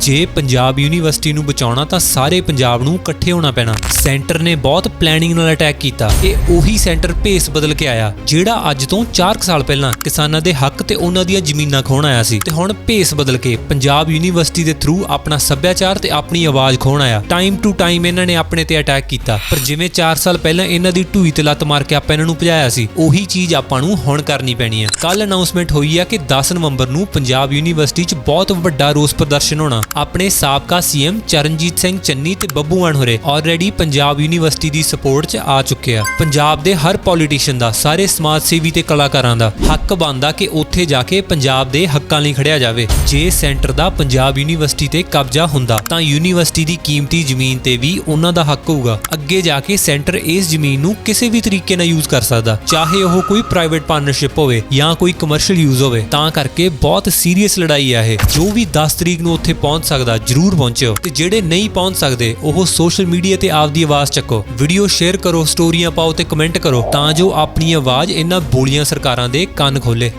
ਜੇ ਪੰਜਾਬ ਯੂਨੀਵਰਸਿਟੀ ਨੂੰ ਬਚਾਉਣਾ ਤਾਂ ਸਾਰੇ ਪੰਜਾਬ ਨੂੰ ਇਕੱਠੇ ਹੋਣਾ ਪੈਣਾ। ਸੈਂਟਰ ਨੇ ਬਹੁਤ ਪਲੈਨਿੰਗ ਨਾਲ ਅਟੈਕ ਕੀਤਾ। ਇਹ ਉਹੀ ਸੈਂਟਰ ਭੇਸ ਬਦਲ ਕੇ ਆਇਆ, ਜਿਹੜਾ ਅੱਜ ਤੋਂ 4 ਸਾਲ ਪਹਿਲਾਂ ਕਿਸਾਨਾਂ ਦੇ ਹੱਕ ਤੇ ਉਹਨਾਂ ਦੀਆਂ ਜ਼ਮੀਨਾਂ ਖੋਹਣ ਆਇਆ ਸੀ ਤੇ ਹੁਣ ਭੇਸ ਬਦਲ ਕੇ ਪੰਜਾਬ ਯੂਨੀਵਰਸਿਟੀ ਦੇ ਥਰੂ ਆਪਣਾ ਸੱਭਿਆਚਾਰ ਤੇ ਆਪਣੀ ਆਵਾਜ਼ ਖੋਹਣ ਆਇਆ। ਟਾਈਮ ਟੂ ਟਾਈਮ ਇਹਨਾਂ ਨੇ ਆਪਣੇ ਤੇ ਅਟੈਕ ਕੀਤਾ। ਪਰ ਜਿਵੇਂ 4 ਸਾਲ ਪਹਿਲਾਂ ਇਹਨਾਂ ਦੀ ਢੂਈ ਤੇ ਲੱਤ ਮਾਰ ਕੇ ਆਪਾਂ ਇਹਨਾਂ ਨੂੰ ਭਜਾਇਆ ਸੀ, ਉਹੀ ਚੀਜ਼ ਆਪਾਂ ਨੂੰ ਹੁਣ ਕਰਨੀ ਪੈਣੀ ਹੈ। ਕੱਲ ਅਨਾਉਂਸਮੈਂਟ ਹੋਈ ਹੈ ਕਿ 10 ਨਵੰਬਰ ਨੂੰ ਪੰਜਾਬ ਯੂਨੀਵਰਸਿਟੀ 'ਚ ਬਹੁਤ ਵੱਡਾ ਰੋਸ ਪ੍ਰਦਰਸ਼ਨ ਹੋਣਾ। ਆਪਣੇ ਸਾਬਕਾ ਸੀਐਮ ਚਰਨਜੀਤ ਸਿੰਘ ਚੰਨੀ ਤੇ ਬੱਬੂ ਮਾਨ ਹੋਰੇ ਆਲਰੇਡੀ ਪੰਜਾਬ ਯੂਨੀਵਰਸਿਟੀ ਦੀ ਸਪੋਰਟ 'ਚ ਆ ਚੁੱਕੇ ਆ। ਪੰਜਾਬ ਦੇ ਹਰ ਪੋਲੀਟੀਸ਼ੀਅਨ ਦਾ, ਸਾਰੇ ਸਮਾਜ ਸੇਵੀ ਤੇ ਕਲਾਕਾਰਾਂ ਦਾ ਹੱਕ ਬਣਦਾ ਕਿ ਉੱਥੇ ਜਾ ਕੇ ਪੰਜਾਬ ਦੇ ਹੱਕਾਂ ਲਈ ਖੜਿਆ ਜਾਵੇ। ਜੇ ਸੈਂਟਰ ਦਾ ਪੰਜਾਬ ਯੂਨੀਵਰਸਿਟੀ ਤੇ ਕਬਜ਼ਾ ਹੁੰਦਾ, ਤਾਂ ਯੂਨੀਵਰਸਿਟੀ ਦੀ ਕੀਮਤੀ ਜ਼ਮੀਨ ਤੇ ਵੀ ਉਹਨਾਂ ਦਾ ਹੱਕ ਹੋਊਗਾ। ਅੱਗੇ ਜਾ ਕੇ ਸੈਂਟਰ ਇਸ ਜ਼ਮੀਨ ਨੂੰ ਕਿਸੇ ਵੀ ਤਰੀਕੇ ਨਾਲ ਯੂਜ਼ ਕਰ ਸਕਦਾ, ਚਾਹੇ ਉਹ ਕੋਈ ਪ੍ਰਾਈਵੇਟ ਪਾਰਟਨਰਸ਼ਿਪ ਹੋਵੇ ਜਾਂ ਕੋਈ ਕਮਰਸ਼ੀਅਲ ਯੂਜ਼ ਹੋਵੇ। ਤਾਂ ਕਰਕੇ ਬਹੁਤ ਸੀਰੀਅਸ ਲੜਾਈ ਆ ਇਹ। ਜੋ ਵੀ 10 ਤਰੀਕ ਨੂੰ ਉੱਥੇ ਪਹੁੰਚ ਪਹੁੰਚ ਸਕਦਾ, ਜਰੂਰ ਪਹੁੰਚਿਓ। ਤੇ ਜਿਹੜੇ ਨਹੀਂ ਪਹੁੰਚ ਸਕਦੇ, ਉਹ ਸੋਸ਼ਲ ਮੀਡੀਆ ਤੇ ਆਪਦੀ ਆਵਾਜ਼ ਚੱਕੋ। ਵੀਡੀਓ ਸ਼ੇਅਰ ਕਰੋ, ਸਟੋਰੀਆਂ ਪਾਓ ਤੇ ਕਮੈਂਟ ਕਰੋ, ਤਾਂ ਜੋ ਆਪਣੀ ਆਵਾਜ਼ ਇਹਨਾਂ ਬੋਲੀਆਂ ਸਰਕਾਰਾਂ ਦੇ ਕੰਨ ਖੋਲੇ।